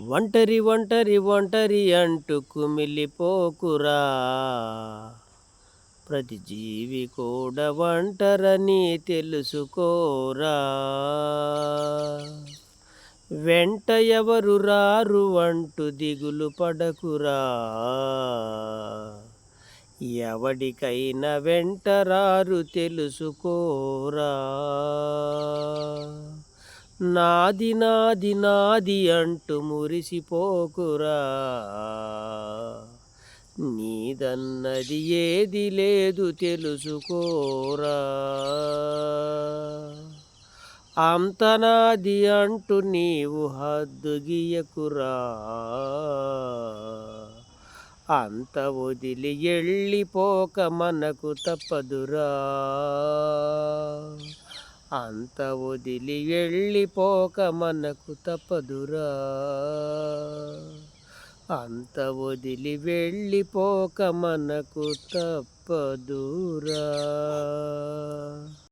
ఒంటరి ఒంటరి ఒంటరి అంటూ కుమిలిపోకురా. ప్రతి జీవి కూడా ఒంటరని తెలుసుకోరా. వెంట ఎవరు రారు అంటూ దిగులు పడకురా. ఎవడికైనా వెంట రారు తెలుసుకోరా. నాది నాది నాది అంటూ మురిసిపోకురా. నీదన్నది ఏది లేదు తెలుసుకోరా. అంత నాది అంటూ నీవు హద్దు గీయకురా. అంత వదిలి వెళ్ళిపోక మనకు తప్పదురా. అంత వదిలి వెళ్ళిపోక మనకు తప్పదురా. అంత వదిలి వెళ్ళిపోక మనకు తప్పదురా.